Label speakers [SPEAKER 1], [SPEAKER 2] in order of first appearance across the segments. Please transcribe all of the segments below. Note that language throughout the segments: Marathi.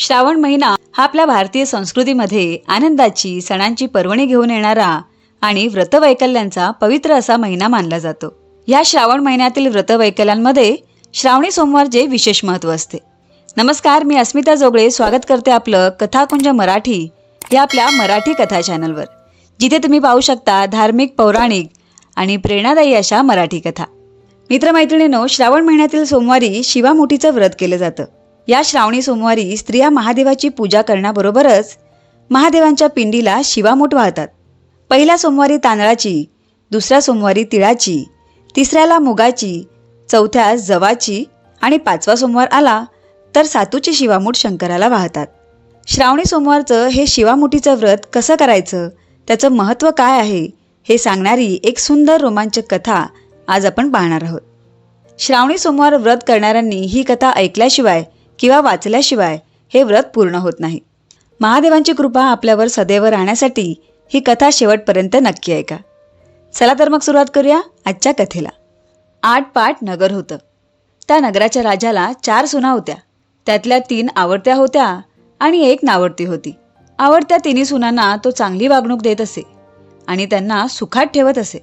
[SPEAKER 1] श्रावण महिना हा आपल्या भारतीय संस्कृतीमध्ये आनंदाची सणांची पर्वणी घेऊन येणारा आणि व्रतवैकल्यांचा पवित्र असा महिना मानला जातो. या श्रावण महिन्यातील व्रतवैकल्यांमध्ये श्रावणी सोमवारचे विशेष महत्त्व असते. नमस्कार मी अस्मिता जोगळे. स्वागत करते आपलं कथाकुंज मराठी या आपल्या मराठी कथा चॅनलवर जिथे तुम्ही पाहू शकता धार्मिक पौराणिक आणि प्रेरणादायी अशा मराठी कथा. मित्रमैत्रिणींनो श्रावण महिन्यातील सोमवारी शिवामुठीचं व्रत केलं जातं. या श्रावणी सोमवारी स्त्रिया महादेवाची पूजा करण्याबरोबरच महादेवांच्या पिंडीला शिवामूठ वाहतात. पहिल्या सोमवारी तांदळाची दुसऱ्या सोमवारी तिळाची तिसऱ्याला मुगाची चौथ्या जवाची आणि पाचवा सोमवार आला तर सातूची शिवामूठ शंकराला वाहतात. श्रावणी सोमवारचं हे शिवामुठीचं व्रत कसं करायचं? त्याचं महत्त्व काय आहे? हे सांगणारी एक सुंदर रोमांचक कथा आज आपण पाहणार आहोत. श्रावणी सोमवार व्रत करणाऱ्यांनी ही कथा ऐकल्याशिवाय किंवा वाचल्याशिवाय हे व्रत पूर्ण होत नाही. महादेवांची कृपा आपल्यावर सदैव राहण्यासाठी ही कथा शेवटपर्यंत नक्की ऐका. चला तर मग सुरुवात करूया आजच्या कथेला. आठ पाट नगर होतं. त्या नगराच्या राजाला चार सुना होत्या. त्यातल्या तीन आवडत्या होत्या आणि एक नावडती होती. आवडत्या तिन्ही सुनांना तो चांगली वागणूक देत असे आणि त्यांना सुखात ठेवत असे.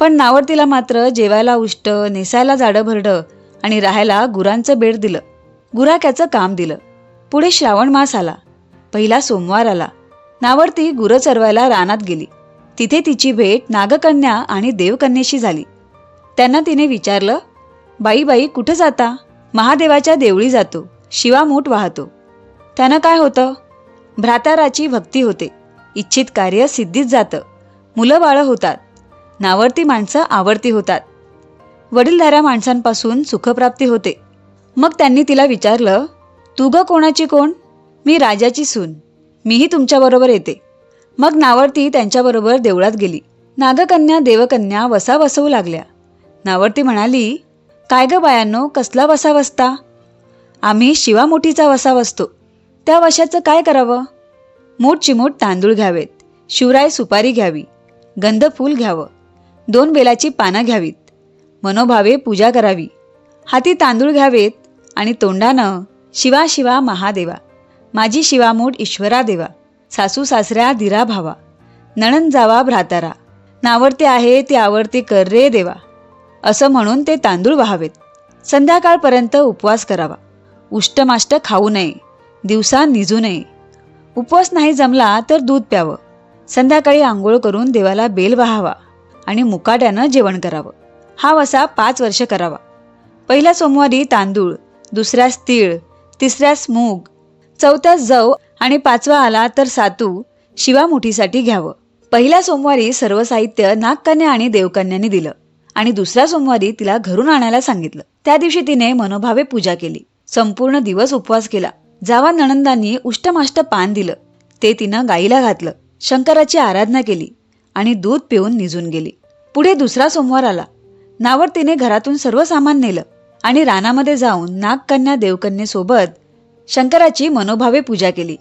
[SPEAKER 1] पण नावडतीला मात्र जेवायला उष्ट नेसायला जाडं भरडं आणि राहायला गुरांचं बेड दिलं. गुराक्याचं काम दिलं. पुढे श्रावण मास आला. पहिला सोमवार आला. नावडती गुरं चरवायला रानात गेली. तिथे तिची भेट नागकन्या आणि देवकन्येशी झाली. त्यांना तिने विचारलं बाई बाई कुठं जाता? महादेवाच्या देवळी जातो. शिवामूठ वाहतो. त्यानं काय होतं? भ्राताराची भक्ती होते. इच्छित कार्य सिद्धीत जातं. मुलं बाळं होतात. नावडती माणसं आवडती होतात. वडीलधाऱ्या माणसांपासून सुखप्राप्ती होते. मग त्यांनी तिला विचारलं तू ग कोणाची कोण? मी राजाची सून. मीही तुमच्याबरोबर येते. मग नावडती त्यांच्याबरोबर देवळात गेली. नागकन्या देवकन्या वसा वसवू लागल्या. नावडती म्हणाली काय ग बायांनो कसला वसा वसता आम्ही शिवामुठीचा वसा वसतो त्या वशाचं काय करावं? मूठ चिमूट तांदूळ घ्यावेत शिवराय सुपारी घ्यावी गंध फूल घ्यावं दोन बेलाची पानं घ्यावीत मनोभावे पूजा करावी हाती तांदूळ घ्यावेत आणि तोंडानं शिवा शिवा महादेवा माझी शिवामूठ ईश्वरा देवा सासू सासऱ्या दिरा भावा नणन जावा भ्रातारा नावडते आहे ती आवडते कर रे देवा असं म्हणून ते तांदूळ व्हावेत. संध्याकाळपर्यंत उपवास करावा. उष्टमाष्ट खाऊ नये. दिवसा निजू नये. उपवास नाही जमला तर दूध प्यावं. संध्याकाळी आंघोळ करून देवाला बेल वाहावा आणि मुकाट्यानं जेवण करावं. हा वसा पाच वर्ष करावा. पहिल्या सोमवारी तांदूळ दुसऱ्यास तीळ तिसऱ्यास मूग चौथ्यास जव आणि पाचवा आला तर सातू शिवामुठीसाठी घ्यावं. पहिल्या सोमवारी सर्व साहित्य नागकन्या आणि देवकन्यांनी दिलं आणि दुसऱ्या सोमवारी तिला घरून आणायला सांगितलं. त्या दिवशी तिने मनोभावे पूजा केली. संपूर्ण दिवस उपवास केला. जावा नणंदांनी उष्टमाष्ट पान दिलं. ते तिनं गाईला घातलं. शंकराची आराधना केली आणि दूध पिऊन निजून गेली. पुढे दुसरा सोमवार आला. नावर तिने घरातून सर्व सामान नेलं. आणि रानामध्ये जाऊन नागकन्या देवकन्येसोबत शंकराची मनोभावे पूजा केली.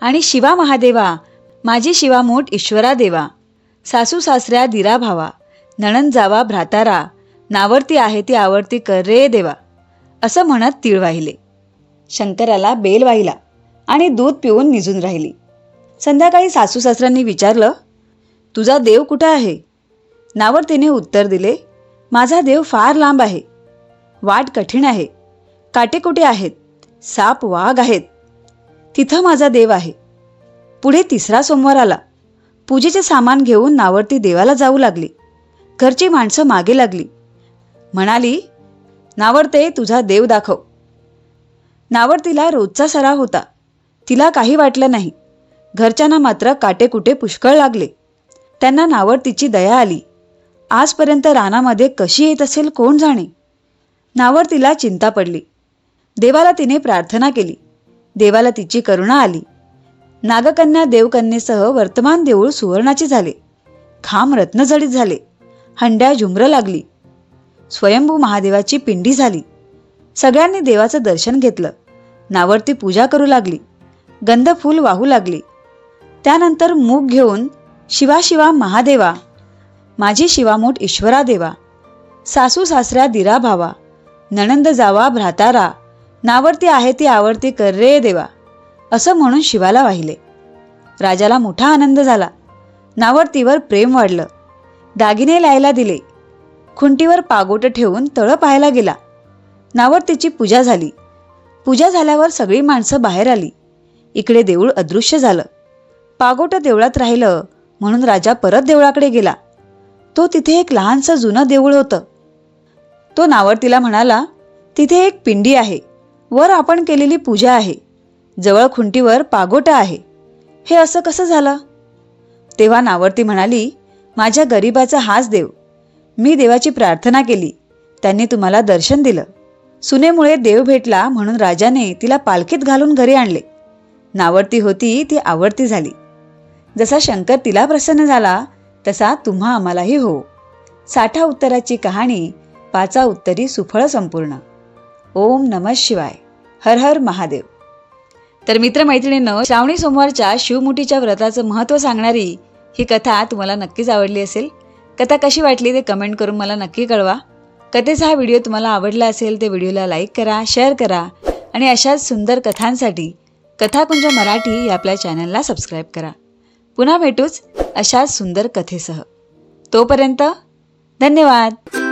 [SPEAKER 1] आणि शिवा महादेवा माझी शिवामूठ ईश्वरा देवा सासू सासऱ्या दिरा भावा नणन जावा भ्रातारा नावरती आहे ती आवडती कर रे देवा असं म्हणत तीळ वाहिले. शंकराला बेल वाहिला आणि दूध पिऊन निजून राहिली. संध्याकाळी सासू सासऱ्यांनी विचारलं तुझा देव कुठं आहे? नावर तिने उत्तर दिले माझा देव फार लांब आहे. वाट कठीण आहे. काटेकुटे आहेत? साप वाघ आहेत. तिथं माझा देव आहे. पुढे तिसरा सोमवार आला. पूजेचे सामान घेऊन नावरती देवाला जाऊ लागली. घरची माणसं मागे लागली. म्हणाली नावरते तुझा देव दाखव. नावरतीला रोजचा सराव होता. तिला काही वाटलं नाही. घरच्यांना मात्र काटेकुटे पुष्कळ लागले. त्यांना नावरतीची दया आली. आजपर्यंत रानामध्ये कशी येत असेल कोण जाणे? नावरतीला चिंता पडली. देवाला तिने प्रार्थना केली. देवाला तिची करुणा आली. नागकन्या देवकन्येसह वर्तमान देऊळ सुवर्णाचे झाले. खांब रत्नझडीत झाले. हंड्या झुमरं लागली. स्वयंभू महादेवाची पिंडी झाली. सगळ्यांनी देवाचं दर्शन घेतलं. नावरती पूजा करू लागली. गंध फूल वाहू लागली. त्यानंतर मूग घेऊन शिवा शिवा महादेवा माझी शिवामूठ ईश्वरा देवा सासू सासऱ्या दिरा भावा नणंद जावा भ्रातारा नावरती आहे ती आवडती कर रे देवा असं म्हणून शिवाला वाहिले. राजाला मोठा आनंद झाला. नावडतीवर प्रेम वाढलं. दागिने लायला दिले. खुंटीवर पागोटं ठेवून तळं पाहायला गेला. नावडतीची पूजा झाली. पूजा झाल्यावर सगळी माणसं बाहेर आली. इकडे देऊळ अदृश्य झालं. पागोटं देवळात राहिलं म्हणून राजा परत देवळाकडे गेला. तो तिथे एक लहानसं जुनं देऊळ होतं. तो नावर्तीला म्हणाला तिथे एक पिंडी आहे. वर आपण केलेली पूजा आहे. जवळ खुंटीवर पागोटा आहे. हे असं कसं झालं? तेव्हा नावरती म्हणाली माझ्या गरिबाचा हाच देव. मी देवाची प्रार्थना केली. त्यांनी तुम्हाला दर्शन दिलं. सुनेमुळे देव भेटला म्हणून राजाने तिला पालखीत घालून घरी आणले. नावरती होती ती आवडती झाली. जसा शंकर तिला प्रसन्न झाला तसा तुम्हा आम्हालाही हो. साठा उत्तराची कहाणी पाचा उत्तरी सुफळ संपूर्ण. ओम नम शिवाय. हर हर महादेव. तर मित्रमैत्रिणींनो श्रावणी सोमवारच्या शिवमुठीच्या व्रताचं महत्त्व सांगणारी ही कथा तुम्हाला नक्कीच आवडली असेल. कथा कशी वाटली ते कमेंट करून मला नक्की कळवा. कथेचा हा व्हिडिओ तुम्हाला आवडला असेल तर व्हिडिओला लाईक करा शेअर करा आणि अशाच सुंदर कथांसाठी कथाकुंज मराठी या आपल्या चॅनलला सबस्क्राईब करा. पुन्हा भेटूच अशाच सुंदर कथेसह. तोपर्यंत धन्यवाद.